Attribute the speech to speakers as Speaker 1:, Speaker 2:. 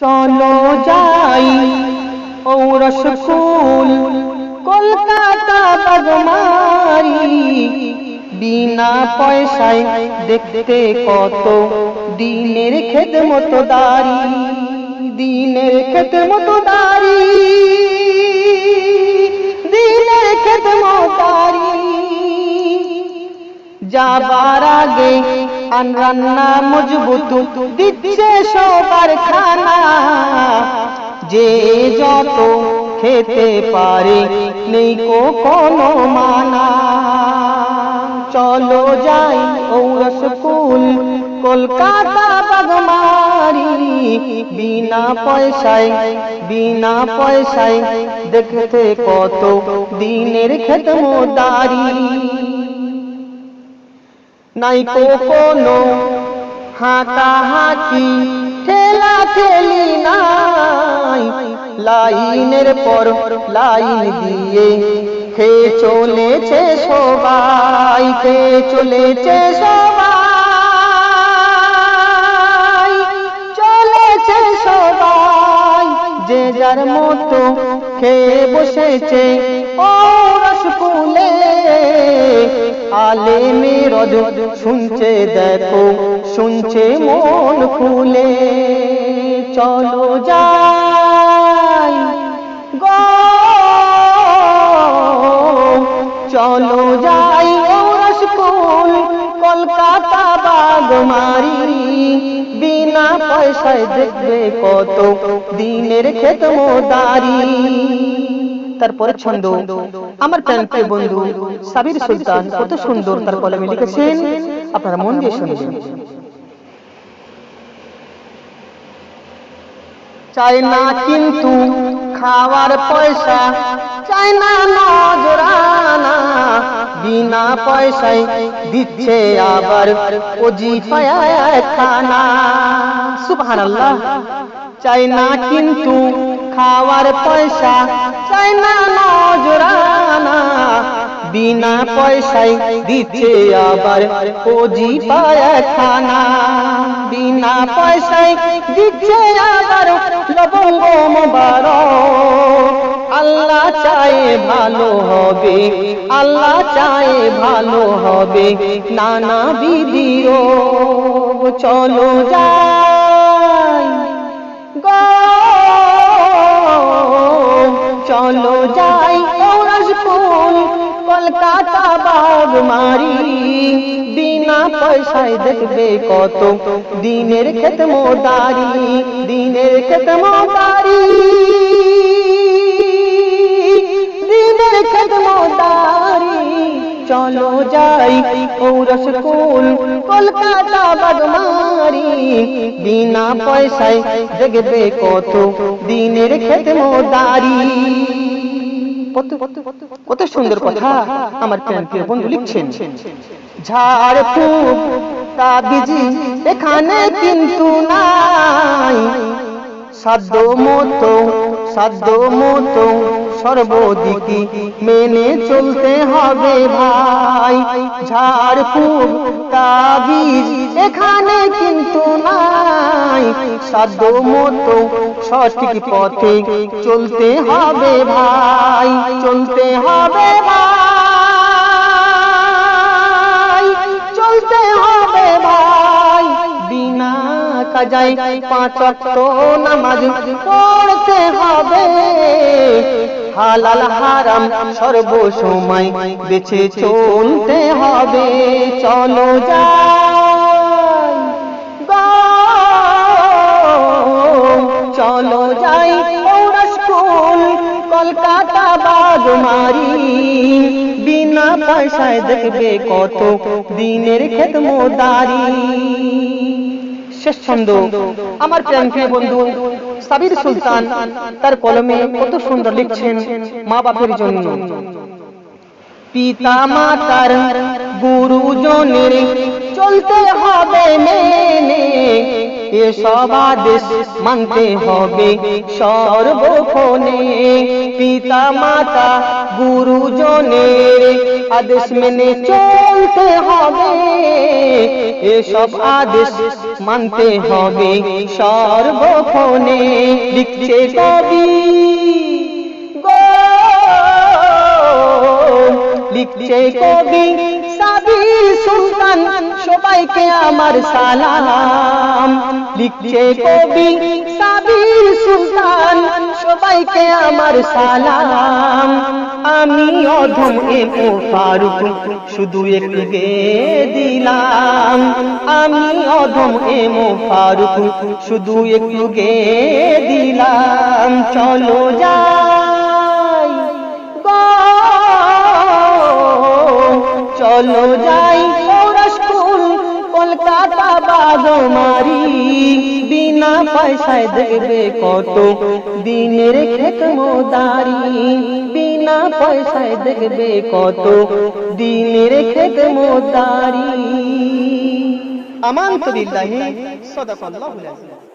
Speaker 1: চলো যাই ঔরস ফুল, কলকাতা বাগমারি। বিনা পয়সায় দেখতে কত দিনের খেত মতো দাঁড়ি দিনের খেত মতো দাঁড়ি দিনের খেত মতো দাঁড়ি যাবার আগে আন রান্না মজবুত দিচ্ছে সবার খানা। যে যত খেতে পারে নেই কোনো মানা। চলো যাই ঔরস কুল কলকাতা বাগমারি। বিনা পয়সায় বিনা পয়সায় দেখতে কত দিনের খেত মোদারি নাই কোনো হাঁটা হাঁটি ঠেলা ঠেলি নাই। লাইনের পর লাইন দিয়ে খেয়ে চলেছে সবাই খেয়ে চলেছে সবাই চলেছে সবাই। যে যার মতো খেয়ে বসেছে, ও রসকুলে। আলে মেরজ শুনছে দেখো, শুনছে মন খুলে। চলো যাই গো, চলো যাই ও রসকুল কলকাতা বাগমারি। বিনা পয়সায় দেখবে কত দিনের খেত মোদারি। তারপরে ছন্দ। আমার প্রাণপ্রিয় বন্ধু সাবির সুলতান কত সুন্দর তার কলমে লিখেছেন। আপনারা মন দিয়ে শুনবেন চাই না কিন্তু খাওয়ার পয়সা চাই না নজরানা। বিনা পয়সায় দিচ্ছে আবার ওজি খানা। সুবহানাল্লাহ। চাই না কিন্তু খাওয়ার পয়সা নজরানা। বিনা পয়সায় দিচ্ছে আবার ওজি পায় খানা বিনা পয়সায় দিচ্ছে আবার লবঙ্গ মোবারক। আল্লাহ চায় ভালো হবে, আল্লাহ চায় ভালো হবে, নানা বিধির চলো যাই। গো চলো যাই ঔরসপুর কলকাতা বাগমারি বিনা পয়সায় দেখবে কত, দিনের খেতমো মোদারি, দিনের খেতমো মোদারি। যাই ঔরসকুল কলকাতা বাগমারি। বিনা পয়সায় দেখবে কত দিনের খেত মোদারি। কত সুন্দর কথা আমার প্রিয় বন্ধু লিখছেন। ঝাড় ফুক তাবিজি এখানে কিন্তু নাই। সাধ্য মতো সাধ্য মতো সর্বদিকে মেনে চলতে হবে ভাই। ঝাড় ফুক তাবিজ এখানে কিন্তু নাই। সাধ্য মতো সঠিক পথে চলতে হবে ভাই, চলতে হবে ভাই, চলতে হবে ভাই। বিনা কাজাই পাঁচ নামাজ পড়তে হবে। হালাল হারাম সর্ব সময় বেছে চলতে হবে। চলো চলো যাই পৌরস্কুল কলকাতা বাগমারি বিনা পয়সায় দেখবে কত দিনের খেত মোদারি শেষ ছন্দ। আমার প্রিয় বন্ধু সাবির সুলতান তার কলমে কত সুন্দর লিখছেন মা বাপের জন্য। পিতা মাতার গুরুজনের চলতে হবে মেনে এসব আদেশ মানতে হবে সর্বক্ষণে। পিতা মাতা গুরুজনের আদেশ মেনে চলতে হবে। এসব আদেশ মানতে হবে। সর্বক্ষণে লিখছে কবি লিখছে কবি সাবির সুলতান, সবাইকে আমার সালাম। লিখছে কবি সাবির সুলতান, সবাইকে আমার সালাম। আমি অধম এম ফারুক শুধু একটু গে দিলাম আমি অধম ফারুক শুধু একটু গে দিলাম চলো চলো যাই কলকাতা বাগমারি। বিনা পয়সায় দেখবে কত দিনের বিনা পয়সায় দেখবে কত দিনের খেতে মোতারি আমান তো বিল্লাহি সাদাকাল্লাহুল আযীম